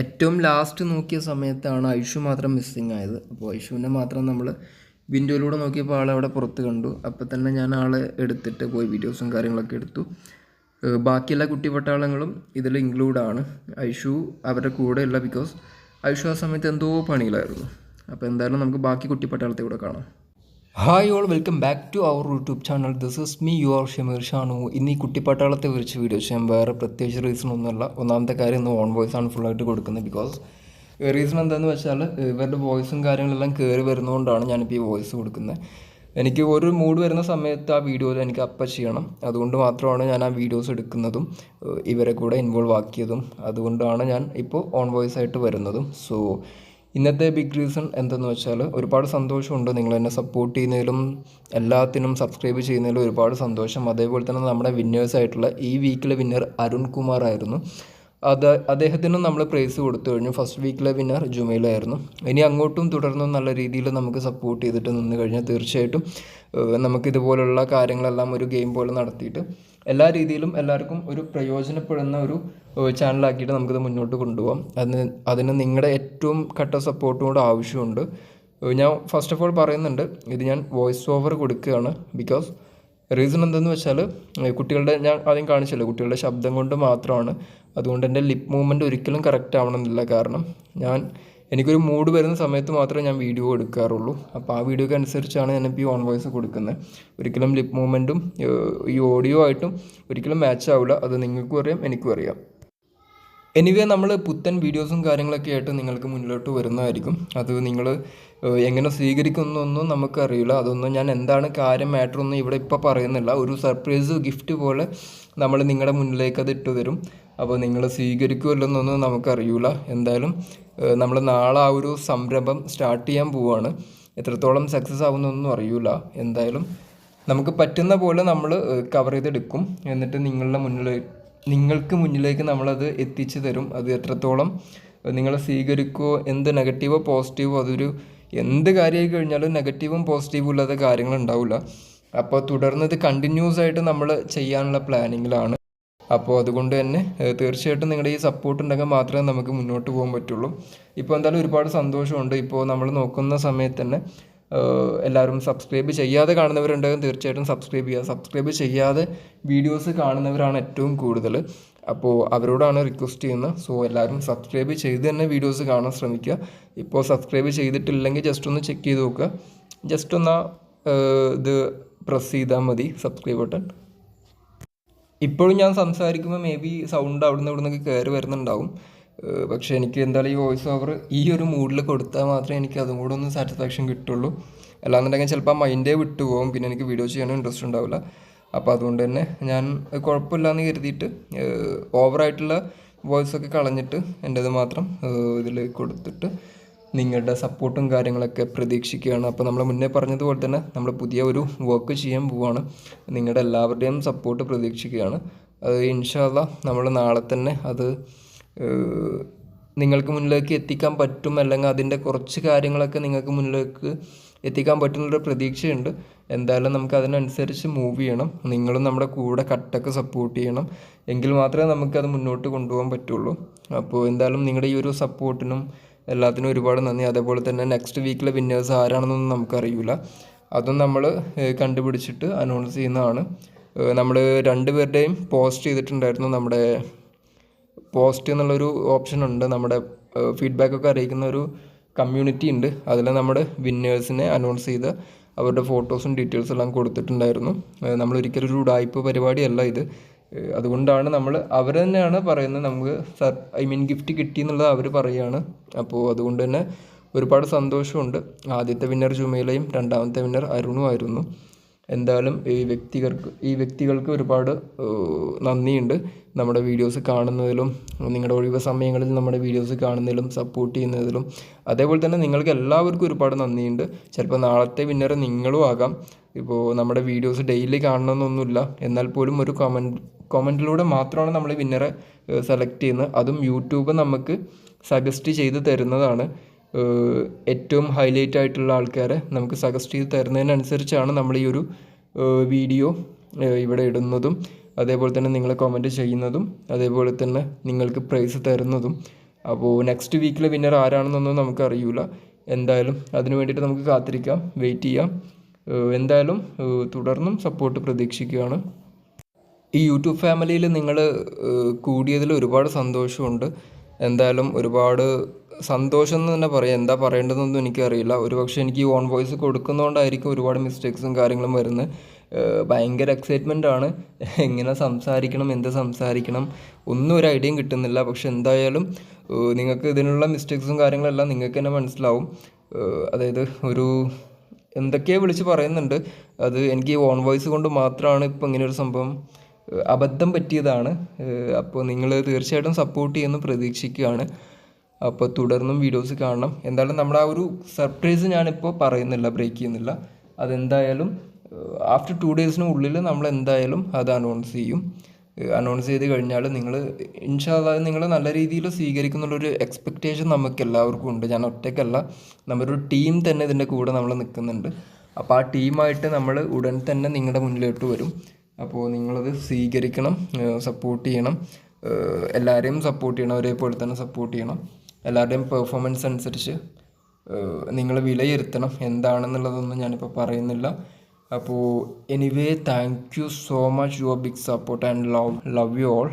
ഏറ്റവും ലാസ്റ്റ് നോക്കിയ സമയത്താണ് ഐഷു മാത്രം മിസ്സിങ് ആയത്. അപ്പോൾ ഐഷുവിനെ മാത്രം നമ്മൾ വിൻഡോയിലൂടെ നോക്കിയപ്പോൾ ആളെ അവിടെ പുറത്ത് കണ്ടു. അപ്പോൾ തന്നെ ഞാൻ ആളെ എടുത്തിട്ട് പോയി വീഡിയോസും കാര്യങ്ങളൊക്കെ എടുത്തു. ബാക്കിയെല്ലാ കുട്ടി പട്ടാളങ്ങളും ഇതിൽ ഇൻക്ലൂഡാണ് ഐഷു അവരുടെ കൂടെയുള്ള ബിക്കോസ് ഐഷു ആ സമയത്ത് എന്തോ പണിയിലായിരുന്നു. അപ്പോൾ എന്തായാലും നമുക്ക് ബാക്കി കുട്ടി പട്ടാളത്തെ കൂടെ കാണാം. Hi all welcome back to our YouTube channel this is me you are Shameer Shanu ഇന്ന് ഈ കുട്ടിപ്പട്ടാളത്തെ കുറിച്ച് വീഡിയോ ചെയ്യാൻ വേറെ പ്രത്യേകിച്ച് റീസൺ ഒന്നുമില്ല. ഒന്നാമത്തെ കാര്യം ഇന്ന് ഓൺ വോയിസ് ആണ് ഫുള്ളായിട്ട് കൊടുക്കുന്നത് ബിക്കോസ് റീസൺ എന്താണെന്ന് വെച്ചാൽ ഇവരുടെ വോയിസും കാര്യങ്ങളെല്ലാം കയറി വരുന്നതുകൊണ്ടാണ് ഞാനിപ്പോൾ ഈ വോയിസ് കൊടുക്കുന്നത്. എനിക്ക് ഒരു മൂഡ് വരുന്ന സമയത്ത് ആ വീഡിയോയിൽ എനിക്ക് അപ്പ ചെയ്യണം. അതുകൊണ്ട് മാത്രമാണ് ഞാൻ ആ വീഡിയോസ് എടുക്കുന്നതും ഇവരെ കൂടെ ഇൻവോൾവ് ആക്കിയതും. അതുകൊണ്ടാണ് ഞാൻ ഇപ്പോൾ ഓൺ വോയിസ് ആയിട്ട് വരുന്നതും. സോ ഇന്നത്തെ ബിഗ് റീസൺ എന്തെന്ന് വെച്ചാൽ ഒരുപാട് സന്തോഷമുണ്ട്. നിങ്ങൾ എന്നെ സപ്പോർട്ട് ചെയ്യുന്നതിലും എല്ലാത്തിനും സബ്സ്ക്രൈബ് ചെയ്യുന്നതിലും ഒരുപാട് സന്തോഷം. അതേപോലെ തന്നെ നമ്മുടെ വിന്നേഴ്സ് ആയിട്ടുള്ള ഈ വീക്കിലെ വിന്നർ അരുൺ കുമാർ ആയിരുന്നു. അത് അദ്ദേഹത്തിനും നമ്മൾ പ്രൈസ് കൊടുത്തു കഴിഞ്ഞു. ഫസ്റ്റ് വീക്കിലെ വിന്നർ ജുമയിലായിരുന്നു ഇനി അങ്ങോട്ടും തുടർന്നും നല്ല രീതിയിൽ നമുക്ക് സപ്പോർട്ട് ചെയ്തിട്ട് നിന്ന് കഴിഞ്ഞാൽ തീർച്ചയായിട്ടും നമുക്കിതുപോലുള്ള കാര്യങ്ങളെല്ലാം ഒരു ഗെയിം പോലെ നടത്തിയിട്ട് എല്ലാ രീതിയിലും എല്ലാവർക്കും ഒരു പ്രയോജനപ്പെടുന്ന ഒരു ചാനലാക്കിയിട്ട് നമുക്കിത് മുന്നോട്ട് കൊണ്ടുപോകാം അതിന് അതിന് നിങ്ങളുടെ ഏറ്റവും കട്ട സപ്പോർട്ടും കൂടെ ആവശ്യമുണ്ട്. ഞാൻ ഫസ്റ്റ് ഓഫ് ഓൾ പറയുന്നുണ്ട് ഇത് ഞാൻ വോയിസ് ഓവർ കൊടുക്കുകയാണ് ബിക്കോസ് റീസൺ എന്തെന്ന് വെച്ചാൽ കുട്ടികളുടെ ഞാൻ ആദ്യം കാണിച്ചല്ലോ കുട്ടികളുടെ ശബ്ദം കൊണ്ട് മാത്രമാണ്. അതുകൊണ്ട് എന്റെ ലിപ് മൂവ്മെന്റ് ഒരിക്കലും കറക്റ്റ് ആവണമെന്നില്ല കാരണം ഞാൻ എനിക്കൊരു മൂഡ് വരുന്ന സമയത്ത് മാത്രമേ ഞാൻ വീഡിയോ എടുക്കാറുള്ളൂ. അപ്പോൾ ആ വീഡിയോക്ക് അനുസരിച്ചാണ് ഞാനിപ്പോൾ ഈ ഓൺ വോയിസ് കൊടുക്കുന്നത് ഒരിക്കലും ലിപ് മൂവ്മെന്റും ഈ ഓഡിയോ ആയിട്ടും ഒരിക്കലും മാച്ച് ആവില്ല അത് നിങ്ങൾക്കും അറിയാം എനിക്കും അറിയാം. എനിവേ നമ്മൾ പുത്തൻ വീഡിയോസും കാര്യങ്ങളൊക്കെ ആയിട്ട് നിങ്ങൾക്ക് മുന്നിലോട്ട് വരുന്നതായിരിക്കും. അത് നിങ്ങൾ എങ്ങനെ സ്വീകരിക്കുന്നൊന്നും നമുക്കറിയില്ല അതൊന്നും ഞാൻ എന്താണ് കാര്യം മാറ്റർ ഒന്നും ഇവിടെ ഇപ്പോൾ പറയുന്നില്ല. ഒരു സർപ്രൈസ് ഗിഫ്റ്റ് പോലെ നമ്മൾ നിങ്ങളുടെ മുന്നിലേക്ക് അത് ഇട്ടു തരും അപ്പോൾ നിങ്ങൾ സ്വീകരിക്കുമല്ലോ എന്നൊന്നും നമുക്കറിയില്ല എന്തായാലും നമ്മൾ നാളെ ആ ഒരു സംരംഭം സ്റ്റാർട്ട് ചെയ്യാൻ പോവുകയാണ് എത്രത്തോളം സക്സസ് ആവുന്നൊന്നും അറിയില്ല എന്തായാലും നമുക്ക് പറ്റുന്ന പോലെ നമ്മൾ കവർ ചെയ്തെടുക്കും. എന്നിട്ട് നിങ്ങളുടെ മുന്നിൽ നിങ്ങൾക്ക് മുന്നിലേക്ക് നമ്മളത് എത്തിച്ചു തരും. അത് എത്രത്തോളം നിങ്ങൾ സ്വീകരിക്കുമോ എന്ത് നെഗറ്റീവോ പോസിറ്റീവോ അതൊരു എന്ത് കാര്യമായി കഴിഞ്ഞാലും നെഗറ്റീവും പോസിറ്റീവും ഇല്ലാത്ത കാര്യങ്ങളുണ്ടാവില്ല അപ്പോൾ തുടർന്ന് ഇത് കണ്ടിന്യൂസ് ആയിട്ട് നമ്മൾ ചെയ്യാനുള്ള പ്ലാനിങ്ങിലാണ് അപ്പോൾ അതുകൊണ്ട് തന്നെ തീർച്ചയായിട്ടും നിങ്ങളുടെ ഈ സപ്പോർട്ട് ഉണ്ടെങ്കിൽ മാത്രമേ നമുക്ക് മുന്നോട്ട് പോകാൻ പറ്റുള്ളൂ. ഇപ്പോൾ എന്തായാലും ഒരുപാട് സന്തോഷമുണ്ട്. ഇപ്പോൾ നമ്മൾ നോക്കുന്ന സമയത്ത് തന്നെ എല്ലാവരും സബ്സ്ക്രൈബ് ചെയ്യാതെ കാണുന്നവരുണ്ടെങ്കിൽ തീർച്ചയായിട്ടും സബ്സ്ക്രൈബ് ചെയ്യുക. സബ്സ്ക്രൈബ് ചെയ്യാതെ വീഡിയോസ് കാണുന്നവരാണ് ഏറ്റവും കൂടുതൽ. അപ്പോൾ അവരോടാണ് റിക്വസ്റ്റ് ചെയ്യുന്നത്. സോ എല്ലാവരും സബ്സ്ക്രൈബ് ചെയ്ത് തന്നെ വീഡിയോസ് കാണാൻ ശ്രമിക്കുക. ഇപ്പോൾ സബ്സ്ക്രൈബ് ചെയ്തിട്ടില്ലെങ്കിൽ ജസ്റ്റ് ഒന്ന് ചെക്ക് ചെയ്ത് നോക്കുക. ജസ്റ്റ് ഒന്ന് ഇത് പ്രസ് ചെയ്താൽ മതി. സബ്സ്ക്രൈബ് ബട്ടൺ ഇപ്പോഴും ഞാൻ സംസാരിക്കുമ്പോൾ മേ ബി സൗണ്ട് അവിടുന്ന് ഇവിടെ നിന്നൊക്കെ കയറി വരുന്നുണ്ടാവും പക്ഷേ എനിക്ക് എന്തായാലും ഈ വോയിസ് ഓവർ ഈ ഒരു മൂഡിൽ കൊടുത്താൽ മാത്രമേ എനിക്ക് അതും കൂടെ ഒന്ന് സാറ്റിസ്ഫാക്ഷൻ കിട്ടുള്ളൂ. അല്ലാന്നുണ്ടെങ്കിൽ ചിലപ്പോൾ മൈൻഡേ വിട്ടുപോകും പിന്നെ എനിക്ക് വീഡിയോ ചെയ്യാനും ഇൻട്രസ്റ്റ് ഉണ്ടാവില്ല. അപ്പോൾ അതുകൊണ്ട് തന്നെ ഞാൻ കുഴപ്പമില്ല എന്ന് കരുതിയിട്ട് ഓവറായിട്ടുള്ള വോയിസ് ഒക്കെ കളഞ്ഞിട്ട് എന്റേത് മാത്രം ഇതിൽ കൊടുത്തിട്ട് നിങ്ങളുടെ സപ്പോർട്ടും കാര്യങ്ങളൊക്കെ പ്രതീക്ഷിക്കുകയാണ്. അപ്പോൾ നമ്മൾ മുന്നേ പറഞ്ഞതുപോലെ തന്നെ നമ്മൾ പുതിയ ഒരു വർക്ക് ചെയ്യാൻ പോവുകയാണ് നിങ്ങളുടെ എല്ലാവരുടെയും സപ്പോർട്ട് പ്രതീക്ഷിക്കുകയാണ്. അത് ഇൻഷാല്ല നമ്മൾ നാളെ തന്നെ അത് നിങ്ങൾക്ക് മുന്നിലേക്ക് എത്തിക്കാൻ പറ്റും അല്ലെങ്കിൽ അതിന്റെ കുറച്ച് കാര്യങ്ങളൊക്കെ നിങ്ങൾക്ക് മുന്നിലേക്ക് എത്തിക്കാൻ പറ്റുന്നൊരു പ്രതീക്ഷയുണ്ട്. എന്തായാലും നമുക്ക് അതിനനുസരിച്ച് മൂവ് ചെയ്യണം. നിങ്ങളും നമ്മുടെ കൂടെ കട്ടൊക്കെ സപ്പോർട്ട് ചെയ്യണം. എങ്കിൽ മാത്രമേ നമുക്കത് മുന്നോട്ട് കൊണ്ടുപോകാൻ പറ്റുള്ളൂ. അപ്പോൾ എന്തായാലും നിങ്ങളുടെ ഈ ഒരു സപ്പോർട്ടിനും എല്ലാത്തിനും ഒരുപാട് നന്ദി. അതേപോലെ തന്നെ നെക്സ്റ്റ് വീക്കിലെ വിന്നേഴ്സ് ആരാണെന്നൊന്നും നമുക്കറിയില്ല അതും നമ്മൾ കണ്ടുപിടിച്ചിട്ട് അനൗൺസ് ചെയ്യുന്നതാണ്. നമ്മൾ രണ്ടുപേരുടെയും പോസ്റ്റ് ചെയ്തിട്ടുണ്ടായിരുന്നു നമ്മുടെ പോസ്റ്റ് എന്നുള്ളൊരു ഓപ്ഷൻ ഉണ്ട്. നമ്മുടെ ഫീഡ്ബാക്കൊക്കെ അറിയിക്കുന്ന ഒരു കമ്മ്യൂണിറ്റി ഉണ്ട്. അതിൽ നമ്മുടെ വിന്നേഴ്സിനെ അനൗൺസ് ചെയ്ത് അവരുടെ ഫോട്ടോസും ഡീറ്റെയിൽസും എല്ലാം കൊടുത്തിട്ടുണ്ടായിരുന്നു. നമ്മൾ ഒരിക്കലും ഒരു ഉടായ്പ പരിപാടിയല്ല ഇത്. അതുകൊണ്ടാണ് നമ്മൾ അവർ തന്നെയാണ് പറയുന്നത്. നമുക്ക് സർ ഐ മീൻ ഗിഫ്റ്റ് കിട്ടി എന്നുള്ളത് അവർ പറയുകയാണ് അപ്പോൾ അതുകൊണ്ട് തന്നെ ഒരുപാട് സന്തോഷമുണ്ട്. ആദ്യത്തെ വിന്നർ ജുമൈലയും രണ്ടാമത്തെ വിന്നർ അരുണും ആയിരുന്നു. എന്തായാലും ഈ വ്യക്തികൾക്ക് ഈ വ്യക്തികൾക്ക് ഒരുപാട് നന്ദിയുണ്ട് നമ്മുടെ വീഡിയോസ് കാണുന്നതിലും നിങ്ങളുടെ ഒഴിവ് സമയങ്ങളിൽ നമ്മുടെ വീഡിയോസ് കാണുന്നതിലും സപ്പോർട്ട് ചെയ്യുന്നതിലും. അതേപോലെ തന്നെ നിങ്ങൾക്ക് എല്ലാവർക്കും ഒരുപാട് നന്ദിയുണ്ട്. ചിലപ്പോൾ നാളത്തെ വിന്നർ നിങ്ങളും ആകാം. ഇപ്പോൾ നമ്മുടെ വീഡിയോസ് ഡെയിലി കാണണമെന്നൊന്നുമില്ല. എന്നാൽ പോലും ഒരു കമന്റ് കമന്റിലൂടെ മാത്രമാണ് നമ്മൾ വിന്നറെ സെലക്ട് ചെയ്യുന്നത്. അതും യൂട്യൂബ് നമുക്ക് സജസ്റ്റ് ചെയ്ത് തരുന്നതാണ്. ഏറ്റവും ഹൈലൈറ്റ് ആയിട്ടുള്ള ആൾക്കാരെ നമുക്ക് സജസ്റ്റ് ചെയ്ത് തരുന്നതിനനുസരിച്ചാണ് നമ്മൾ ഈ ഒരു വീഡിയോ ഇവിടെ ഇടുന്നതും അതേപോലെ തന്നെ നിങ്ങൾ കമന്റ് ചെയ്യുന്നതും അതേപോലെ തന്നെ നിങ്ങൾക്ക് പ്രൈസ് തരുന്നതും. അപ്പോൾ നെക്സ്റ്റ് വീക്കിലെ വിന്നർ ആരാണെന്നൊന്നും നമുക്കറിയില്ല എന്തായാലും അതിനു വേണ്ടിയിട്ട് നമുക്ക് കാത്തിരിക്കാം വെയിറ്റ് ചെയ്യാം. എന്തായാലും തുടർന്നും സപ്പോർട്ട് പ്രതീക്ഷിക്കുകയാണ്. ഈ യൂട്യൂബ് ഫാമിലിയിൽ നിങ്ങൾ കൂടിയതിൽ ഒരുപാട് സന്തോഷമുണ്ട്. എന്തായാലും ഒരുപാട് സന്തോഷം എന്ന് തന്നെ പറയാം. എന്താ പറയേണ്ടതെന്നൊന്നും എനിക്കറിയില്ല. ഒരുപക്ഷെ എനിക്ക് ഈ ഓൺ വോയിസ് കൊടുക്കുന്നതുകൊണ്ടായിരിക്കും ഒരുപാട് മിസ്റ്റേക്സും കാര്യങ്ങളും വരുന്നത് ഭയങ്കര എക്സൈറ്റ്മെന്റ് ആണ്. എങ്ങനെ സംസാരിക്കണം എന്ത് സംസാരിക്കണം ഒന്നും ഒരു ഐഡിയയും കിട്ടുന്നില്ല. പക്ഷെ എന്തായാലും നിങ്ങൾക്ക് ഇതിനുള്ള മിസ്റ്റേക്സും കാര്യങ്ങളെല്ലാം നിങ്ങൾക്ക് തന്നെ മനസ്സിലാവും. അതായത് ഒരു എന്തൊക്കെയോ വിളിച്ച് പറയുന്നുണ്ട്. അത് എനിക്ക് ഓൺ വോയിസ് കൊണ്ട് മാത്രമാണ് ഇപ്പോൾ ഇങ്ങനെ ഒരു സംഭവം അബദ്ധം പറ്റിയതാണ്. അപ്പോൾ നിങ്ങൾ തീർച്ചയായിട്ടും സപ്പോർട്ട് ചെയ്യുമെന്ന് പ്രതീക്ഷിക്കുകയാണ്. അപ്പോൾ തുടർന്നും വീഡിയോസ് കാണണം. എന്തായാലും നമ്മുടെ ആ ഒരു സർപ്രൈസ് ഞാനിപ്പോൾ പറയുന്നില്ല ബ്രേക്ക് ചെയ്യുന്നില്ല. അതെന്തായാലും ആഫ്റ്റർ ടു ഡേയ്സിന് ഉള്ളിൽ നമ്മൾ എന്തായാലും അത് അനൗൺസ് ചെയ്യും. അനൗൺസ് ചെയ്ത് കഴിഞ്ഞാൽ നിങ്ങൾ ഇൻഷാല്ല നിങ്ങൾ നല്ല രീതിയിൽ സ്വീകരിക്കുന്നുള്ളൊരു എക്സ്പെക്റ്റേഷൻ നമുക്ക് എല്ലാവർക്കും ഉണ്ട്. ഞാൻ ഒറ്റയ്ക്കല്ല നമ്മുടെ ഒരു ടീം തന്നെ ഇതിന്റെ കൂടെ നമ്മൾ നിൽക്കുന്നുണ്ട് അപ്പോൾ ആ ടീമായിട്ട് നമ്മൾ ഉടൻ തന്നെ നിങ്ങളുടെ മുന്നിലോട്ട് വരും. അപ്പോൾ നിങ്ങളത് സ്വീകരിക്കണം സപ്പോർട്ട് ചെയ്യണം. എല്ലാവരെയും സപ്പോർട്ട് ചെയ്യണം ഒരേപോലെ തന്നെ സപ്പോർട്ട് ചെയ്യണം. എല്ലാവരുടെയും പെർഫോമൻസ് അനുസരിച്ച് നിങ്ങൾ വിലയിരുത്തണം. എന്താണെന്നുള്ളതൊന്നും ഞാനിപ്പോൾ പറയുന്നില്ല. അപ്പോൾ anyway thank you so much your big support and love love you all